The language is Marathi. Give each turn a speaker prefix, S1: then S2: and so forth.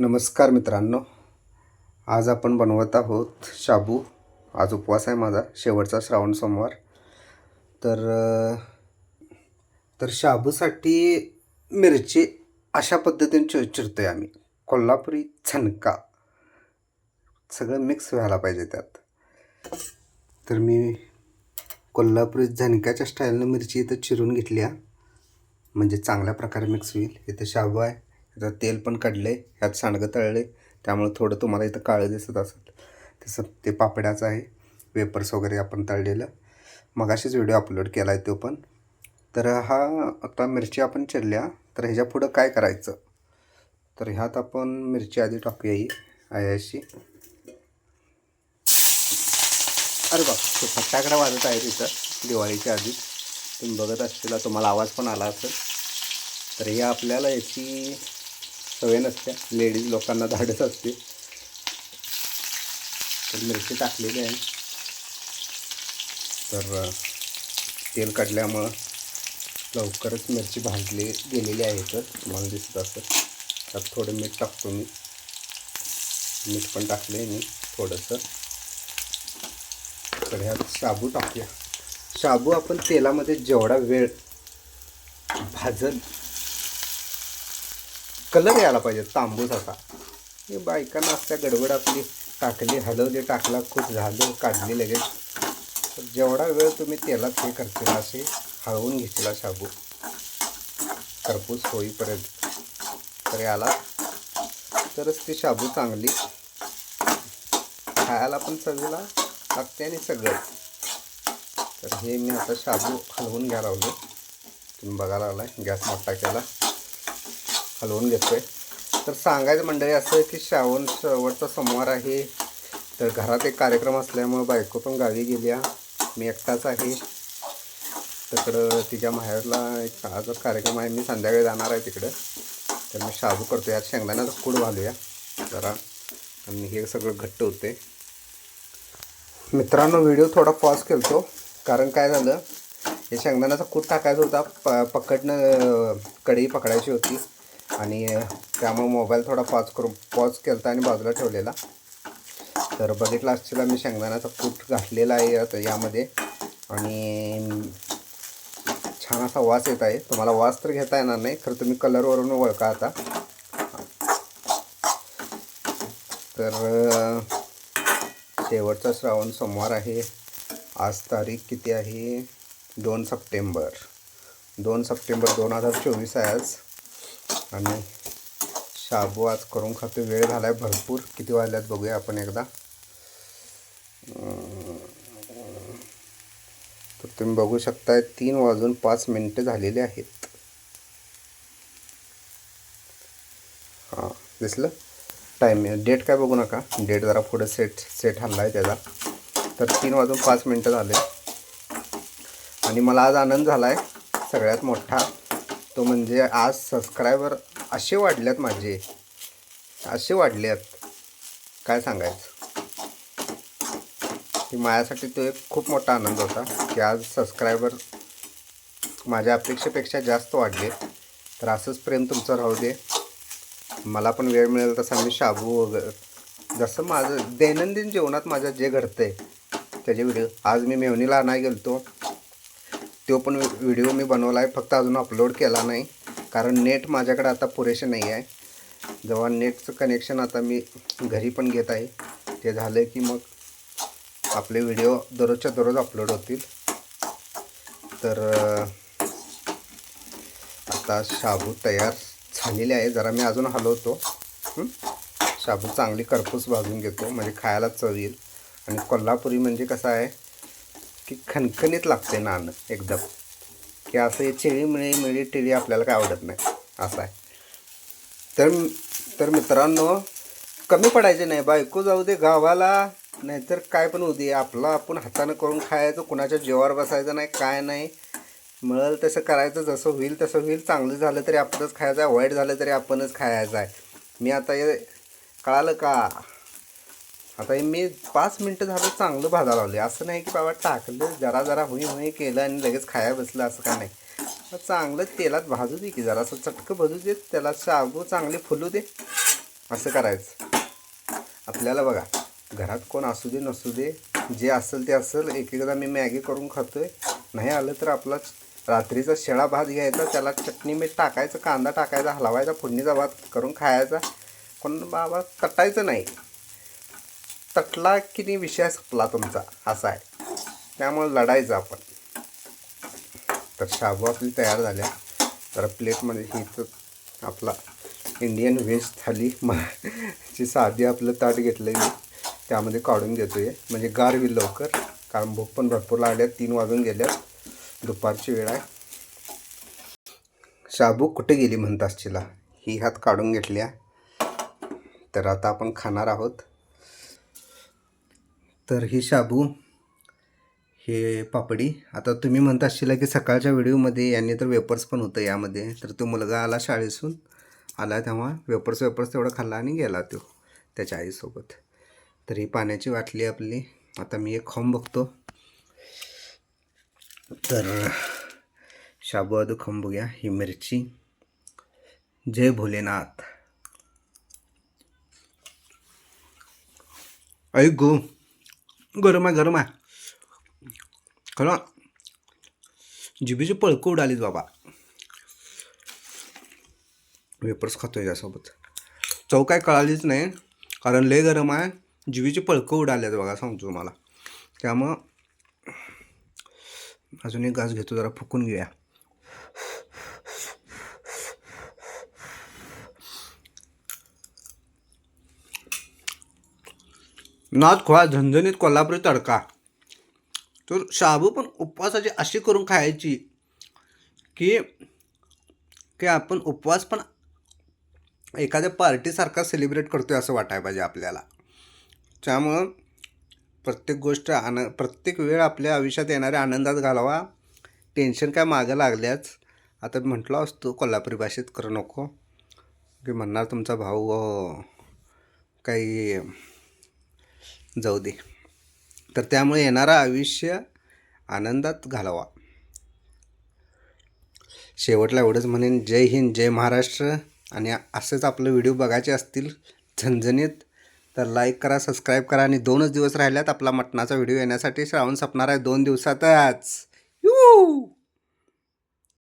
S1: नमस्कार मित्रांनो. आज आपण बनवत आहोत शाबू. आज उपवास आहे माझा शेवटचा श्रावण सोमवार. तर तर शाबूसाठी मिरची अशा पद्धतीने चि चिरतो आहे आम्ही. कोल्हापुरी झणका सगळं मिक्स व्हायला पाहिजे त्यात. तर मी कोल्हापुरी झणक्याच्या स्टाईलनं मिरची इथं चिरून घेतली आहे म्हणजे चांगल्या प्रकारे मिक्स होईल. इथं शाबू आहे. त्याचं तेल पण काढलं आहे ह्यात सांडगं तळले त्यामुळे थोडं तुम्हाला इथं काळं दिसत असेल. तसं ते पापड्याचं आहे वेपर्स वगैरे आपण तळलेलं. मगाशीच व्हिडिओ अपलोड केला आहे तो पण. तर हा आता मिरची आपण चिरल्या तर ह्याच्या पुढं काय करायचं? तर ह्यात आपण मिरची आधी टाकूया ही आहे अशी अरे बाप ते फटाकडा वाजत आहे तिथं दिवाळीच्या आधी. तुम्ही बघत असतील तुम्हाला आवाज पण आला असेल. तर हे आपल्याला याची सवय नसते. लेडीज लोकांना धाडत असते. तर मिरची टाकलेली आहे. तर तेल काढल्यामुळं लवकरच मिरची भाजली गेलेली आहे तर तुम्हाला दिसत असेल. त्यात थोडं मीठ टाकतो मी. मीठ पण टाकले मी थोडंसं. तर ह्यात शाबू टाकूया. शाबू आपण तेलामध्ये जेवढा वेळ भाजल कलर यायला पाहिजे तांबूस असा. हे बायकांना असल्या गडबड आपली टाकली हलवली टाकला खूप झालं काढली लगेच. तर जेवढा वेळ तुम्ही तेलात हे करतील असे हळवून घेतला शाबू. करपूस होईपर्यंत. तर याला तरच ती शाबू चांगली. खायला पण चवीला लागते आणि सगळं. तर हे मी आता शाबू हलवून घ्यायला लावलो तुम्ही बघायला लागला गॅस मोठा केला. हलवून घेतो आहे तर सांगायचं मंडळी असं आहे की श्रावण शेवटचा सोमवार आहे. तर घरात एक कार्यक्रम असल्यामुळं बायको पण गावी गेली मी एकटाच आहे. तिकडं तिच्या माहेरला एक आज कार्यक्रम आहे. मी संध्याकाळी जाणार आहे तिकडं. तर मी शाबू करतो यात शेंगदाण्याचा कूड घालूया. जरा आणि हे सगळं घट्ट होते मित्रांनो व्हिडिओ थोडा पॉज केलतो. कारण काय झालं? हे शेंगदाण्याचा कूट टाकायचा होता. प पकडणं कढई पकडायची होती आणि त्यामुळे मोबाईल थोडा पॉज करून पॉज केला आणि बाजूला ठेवलेला. तर बघितला असतील मी शेंगदाण्याचा कूट घातलेला आहे आता यामध्ये. आणि छान असा वास येत आहे. तुम्हाला वास तर घेता येणार नाही खरं तुम्ही कलरवरून ओळखा आता. तर शेवटचा श्रावण सोमवार आहे. आज तारीख किती आहे? दोन सप्टेंबर. दोन सप्टेंबर दोन हजार चोवीस आहे आज. आणि शाबू आज करून खातो वेळ झाला आहे भरपूर. किती वाजल्यात बघूया आपण एकदा. तर तुम्ही बघू शकताय तीन वाजून पाच मिनटं झालेली आहेत. हां दिसलं? टाईम डेट काय बघू नका. डेट जरा पुढं सेट सेट हल्ला आहे त्याचा. तर तीन वाजून पाच मिनटं झाले. आणि मला आज आनंद झाला आहे सगळ्यात मोठा तो म्हणजे आज सबस्क्रायबर असे वाढल्यात माझे. असे वाढल्यात काय सांगायचं? की माझ्यासाठी तो एक खूप मोठा आनंद होता की आज सबस्क्रायबर माझ्या अपेक्षेपेक्षा जास्त वाढले. तर असंच प्रेम तुमचं राहू दे. मला पण वेळ मिळेल तसा मी शाबू वगैरे. जसं माझं दैनंदिन जीवनात माझं जे घडतं आहे त्याचे व्हिडिओ आज मी मेवणीला आणाय गेलो तो तो पण व्हिडिओ मी बनवला आहे. फक्त अजून अपलोड केला नाही. कारण नेट माझ्याकडे आता पुरेसे नाही आहे. जेव्हा नेटचं कनेक्शन आता मी घरी पण घेत आहे. ते झालं की मग आपले व्हिडिओ दररोजच्या दररोज अपलोड होतील. तर आता शाबू तयार झालेले आहे. जरा मी अजून हलवतो. शाबू चांगली करपूस भाजून घेतो. म्हणजे खायला चव येईल आणि कोल्हापुरी म्हणजे कसं आहे? की खणखणीत लागते नान एकदम. की असं हे चिळी मिळी मिळी टिळी आपल्याला काय आवडत नाही. असं आहे. तर तर मित्रांनो कमी पडायचे नाही. बायको जाऊ दे गावाला नाहीतर काय पण होऊ दे. आपलं आपण हातानं करून खायचं कुणाच्या जेवावर बसायचं नाही काय नाही. मिळेल तसं करायचं जसं होईल तसं होईल. चांगलं झालं तरी आपणच खायचं आहे. वाईट झालं तरी आपणच खायचं आहे. मी आता हे कळालं का? आता हे मी पाच मिनटं झालं चांगलं भाजा लावले असं नाही की बाबा टाकलं जरा जरा हुई हुई केलं आणि लगेच खाया बसलं असं का नाही. चांगलं तेलात भाजू दे की जरा असं चटकं भाजू दे त्याला शाबू चांगले फुलू दे. असं करायचं. आपल्याला बघा घरात कोण असू दे नसू दे जे असेल ते असेल एक एकदा मी मॅगी करून खातोय. नाही आलं तर आपला रात्रीचा शेळा भात घ्यायचा त्याला चटणी मीठ टाकायचं कांदा टाकायचा हलवायचा फोडणीचा भात करून खायचा. पण बाबा कटायचं नाही. तटला की नाही विषय संपला तुमचा? असा आहे. त्यामुळे लढायचं आपण. तर शाबू आपली तयार झाल्या तर प्लेटमध्ये ही तर आपला इंडियन व्हेज थाली जी ची साधी आपलं ताट घेतलं मी. त्यामध्ये काढून घेतो आहे म्हणजे गार होईल लवकर. कारण भूक पण भरपूर लागल्या तीन वाजून गेल्या दुपारची वेळ आहे. शाबू कुठे गेली म्हणतास तिला? ही हात काढून घेतल्या. तर आता आपण खाणार आहोत. तर ही शाबू हे पापडी. आता तुम्ही म्हणत असशीला की सकाळच्या व्हिडिओमध्ये यांनी तर वेपर्स पण होतं यामध्ये. तर तो मुलगा आला शाळेसून आला तेव्हा वेपर्स वेपर्स तेवढा खाल्ला आणि गेला तो त्याच्या आईसोबत. तर ही पाण्याची वाटली आपली. आता मी एक खाऊन बघतो. तर शाबू आदू खाऊन बघूया. ही मिरची. जय भोलेनाथ. ऐक. गो गरम आहे गरम. आहे खरं? जिबीची पळकं उडालीत बाबा. वेपर्स खातोय यासोबत. चव काय कळालीच नाही कारण लय गरम आहे. जिबीची पळकं उडाल्यात बघा सांगतो तुम्हाला. त्यामुळं अजून एक घास घेतो जरा फुकून घेऊया. नाथ खोळा झणझणीत कोल्हापुरी तडका. तर शाबू पण उपवासाची अशी करून खायची की की आपण उपवास पण एखाद्या पार्टीसारखा सेलिब्रेट करतो आहे असं वाटायला पाहिजे आपल्याला. त्यामुळं प्रत्येक गोष्ट आन प्रत्येक वेळ आपल्या आयुष्यात येणाऱ्या आनंदात घालावा. टेन्शन काय मागं लागल्याच. आता म्हटलं असतो कोल्हापुरी भाषेत करू नको. की म्हणणार तुमचा भाऊ हो, हो. काही जाऊ दे. तर त्यामुळे येणारं आयुष्य आनंदात घालावा. शेवटला एवढंच म्हणेन जय हिंद जय महाराष्ट्र. आणि असेच आपलं व्हिडिओ बघायचे असतील झणझणीत तर लाईक करा सबस्क्राईब करा आणि दोनच दिवस राहिल्यात आपला मटणाचा व्हिडिओ येण्यासाठी. श्रावण सपणार आहे दोन दिवसातच. यू!